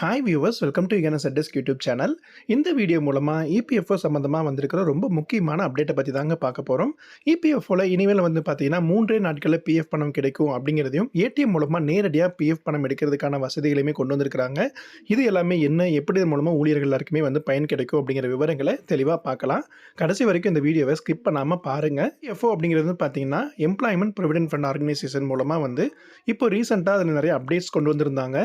Hi viewers welcome to யுகனஸ் address YouTube channel இந்த video மூலமாக இபிஎஃப்ஓ சம்மந்தமாக வந்திருக்கிற ரொம்ப முக்கியமான அப்டேட்டை பற்றி தாங்க பார்க்க போகிறோம் இபிஎஃப்ஓவில் இனிமேல் வந்து பார்த்தீங்கன்னா மூன்றே நாட்களில் பிஎஃப் பணம் கிடைக்கும் அப்படிங்கிறதையும் ஏடிஎம் மூலமாக நேரடியாக பிஎஃப் பணம் எடுக்கிறதுக்கான வசதிகளையுமே கொண்டு வந்திருக்கிறாங்க. இது எல்லாமே என்ன எப்படி மூலமாக ஊழியர்கள் எல்லாருக்குமே வந்து பயன் கிடைக்கும் அப்படிங்கிற விவரங்களை தெளிவாக பார்க்கலாம். கடைசி வரைக்கும் இந்த வீடியோவை ஸ்கிப் பண்ணாமல் பாருங்கள் எஃப்ஓ அப்படிங்கிறது வந்து பார்த்தீங்கன்னா எம்ப்ளாய்மெண்ட் ப்ரொவிடென்ட் ஃபண்ட் ஆர்கனைசேஷன் மூலமாக வந்து இப்போ ரீசெண்டாக அதில் நிறைய அப்டேட்ஸ் கொண்டு வந்திருந்தாங்க.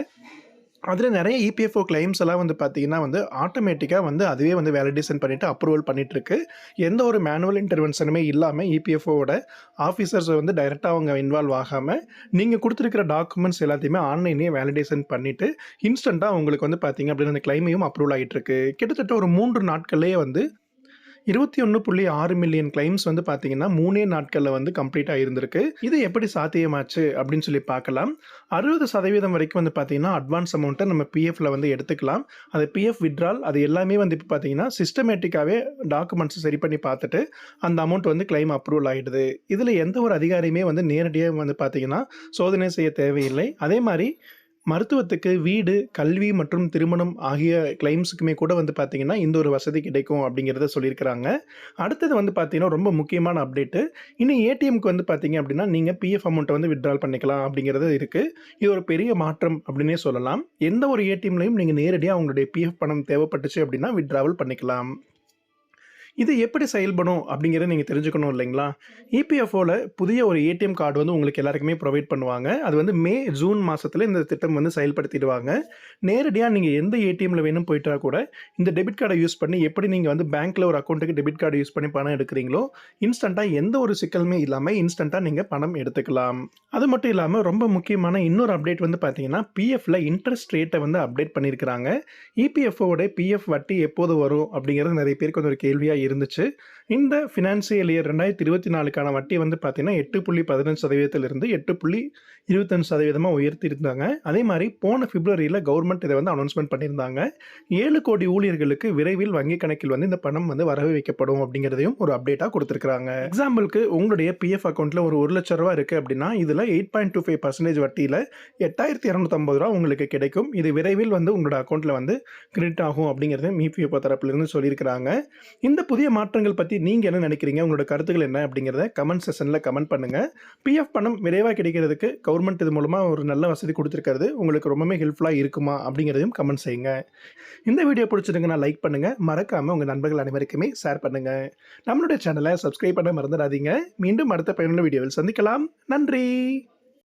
அதில் நிறைய இபிஎஃப்ஓ கிளைம்ஸ் எல்லாம் வந்து பார்த்தீங்கன்னா வந்து ஆட்டோமேட்டிக்காக வந்து அதுவே வந்து வேலிடேஷன் பண்ணிவிட்டு அப்ரூவல் பண்ணிகிட்ருக்கு எந்த ஒரு மேனுவல் இன்டர்வென்ஷனுமே இல்லாமல் இபிஎஃப்ஓவோட ஆஃபீஸர்ஸ் வந்து டைரெக்டாக அவங்க இன்வால்வ் ஆகாமல் நீங்கள் கொடுத்துருக்கிற டாக்குமெண்ட்ஸ் எல்லாத்தையுமே ஆன்லைனே வேலிடேஷன் பண்ணிவிட்டு இன்ஸ்டண்ட்டாக உங்களுக்கு வந்து பார்த்தீங்க அப்படின்னு அந்த கிளைமையும் அப்ரூவல் ஆகிட்டு இருக்கு கிட்டத்தட்ட ஒரு மூன்று நாட்கள்லேயே வந்து இருபத்தி ஒன்று புள்ளி ஆறு மில்லியன் கிளைம்ஸ் வந்து பார்த்தீங்கன்னா மூணே நாட்களில் வந்து கம்ப்ளீட் இருந்திருக்கு. இது எப்படி சாத்தியமாச்சு அப்படின்னு சொல்லி பார்க்கலாம். அறுபது சதவீதம் வரைக்கும் வந்து பார்த்தீங்கன்னா அட்வான்ஸ் அமௌண்ட்டை நம்ம பிஎஃப்ல வந்து எடுத்துக்கலாம். அது பிஎஃப் விட்ரால் அது எல்லாமே வந்து இப்போ பார்த்தீங்கன்னா சிஸ்டமேட்டிக்காகவே டாக்குமெண்ட்ஸ் சரி பண்ணி பார்த்துட்டு அந்த அமௌண்ட் வந்து கிளைம் அப்ரூவல் ஆகிடுது இதில் எந்த ஒரு அதிகாரியுமே வந்து நேரடியாக வந்து பார்த்தீங்கன்னா சோதனை செய்ய தேவையில்லை. அதே மாதிரி மருத்துவத்துக்கு வீடு கல்வி மற்றும் திருமணம் ஆகிய கிளைம்ஸுக்குமே கூட வந்து பார்த்தீங்கன்னா இந்த ஒரு வசதி கிடைக்கும் அப்படிங்கிறத சொல்லியிருக்கிறாங்க. அடுத்தது வந்து பார்த்தீங்கன்னா ரொம்ப முக்கியமான அப்டேட்டு இன்னும் ஏடிஎம்க்கு வந்து பார்த்தீங்க அப்படின்னா நீங்கள் பிஎஃப் அமௌண்ட்டை வந்து விட்ரால் பண்ணிக்கலாம் அப்படிங்கிறது இருக்குது இது ஒரு பெரிய மாற்றம் அப்படின்னே சொல்லலாம். எந்த ஒரு ஏடிஎம்லையும் நீங்கள் நேரடியாக அவங்களுடைய பிஎஃப் பணம் தேவைப்பட்டுச்சு அப்படின்னா விட்ராவல் பண்ணிக்கலாம். இது எப்படி செயல்படும் அப்படிங்கிறத நீங்கள் தெரிஞ்சுக்கணும் இல்லைங்களா? இபிஎஃப்ஓவில் புதிய ஒரு ஏடிஎம் கார்டு வந்து உங்களுக்கு எல்லாருக்குமே ப்ரொவைட் பண்ணுவாங்க. அது வந்து மே ஜூன் மாதத்தில் இந்த திட்டம் வந்து செயல்படுத்திடுவாங்க. நேரடியாக நீங்கள் எந்த ஏடிஎம்மில் வேணும் போயிட்டா கூட இந்த டெபிட் கார்டை யூஸ் பண்ணி எப்படி நீங்கள் வந்து பேங்க்கில் ஒரு அக்கௌண்ட்டுக்கு டெபிட் கார்டு யூஸ் பண்ணி பணம் எடுக்கிறீங்களோ இன்ஸ்டண்ட்டாக எந்த ஒரு சிக்கலுமே இல்லாமல் இன்ஸ்டண்ட்டாக நீங்கள் பணம் எடுத்துக்கலாம். அது மட்டும் இல்லாமல் ரொம்ப முக்கியமான இன்னொரு அப்டேட் வந்து பார்த்தீங்கன்னா பிஎஃப்ல இன்ட்ரெஸ்ட் ரேட்டை வந்து அப்டேட் பண்ணியிருக்கிறாங்க இபிஎஃப்ஓட பிஎஃப் வட்டி எப்போது வரும் அப்படிங்கிறது நிறைய பேருக்கு வந்து ஒரு கேள்வியாக இருந்துச்சு. இந்த ஃபினான்சியல் இயர் ரெண்டாயிரத்தி இருபத்தி நாலுக்கான வட்டி வந்து பார்த்தீங்கன்னா எட்டு புள்ளி பதினஞ்சு சதவீதத்திலிருந்து எட்டு புள்ளி இருபத்தஞ்சு சதவீதமாக உயர்த்தியிருந்தாங்க. அதே மாதிரி போன பிப்ரவரியில் கவர்மெண்ட் இதை வந்து அனௌன்ஸ்மெண்ட் பண்ணியிருந்தாங்க. ஏழு கோடி ஊழியர்களுக்கு விரைவில் வங்கி கணக்கில் வந்து இந்த பணம் வந்து வரவு வைக்கப்படும் அப்படிங்கிறதையும் ஒரு அப்டேட்டாக கொடுத்துருக்காங்க எக்ஸாம்பிளுக்கு உங்களுடைய பிஎஃப் அக்கௌண்ட்டில் ஒரு ஒரு லட்ச ரூபா இருக்குது அப்படின்னா இதில் eight point two five percentage வட்டியில் எட்டாயிரத்தி இரநூத்தம்பது ரூபா உங்களுக்கு கிடைக்கும். இது விரைவில் வந்து உங்களோட அக்கௌண்ட்டில் வந்து கிரெடிட் ஆகும் அப்படிங்கிறது மிபிஎஃப்ஓ தரப்புலேருந்து சொல்லியிருக்கிறாங்க. இந்த புதிய மாற்றங்கள் பற்றி நீங்கள் என்ன நினைக்கிறீங்க? உங்களோட கருத்துக்கள் என்ன? அப்படிங்கிறத கமெண்ட் செஷனில் கமெண்ட் பண்ணுங்கள் பிஎஃப் பணம் விரைவாக கிடைக்கிறதுக்கு கவர்மெண்ட் இது மூலமாக ஒரு நல்ல வசதி கொடுத்துருக்கிறது. உங்களுக்கு ரொம்பவே ஹெல்ப்ஃபுல்லாக இருக்குமா? அப்படிங்கிறதையும் கமெண்ட் செய்யுங்க. இந்த வீடியோ பிடிச்சிருங்கன்னா லைக் பண்ணுங்கள் மறக்காமல் உங்கள் நண்பர்கள் அனைவருக்குமே ஷேர் பண்ணுங்கள் நம்மளுடைய சேனலை சப்ஸ்கிரைப் பண்ண மறந்துடாதீங்க. மீண்டும் அடுத்த பயனுள்ள வீடியோவில் சந்திக்கலாம். நன்றி!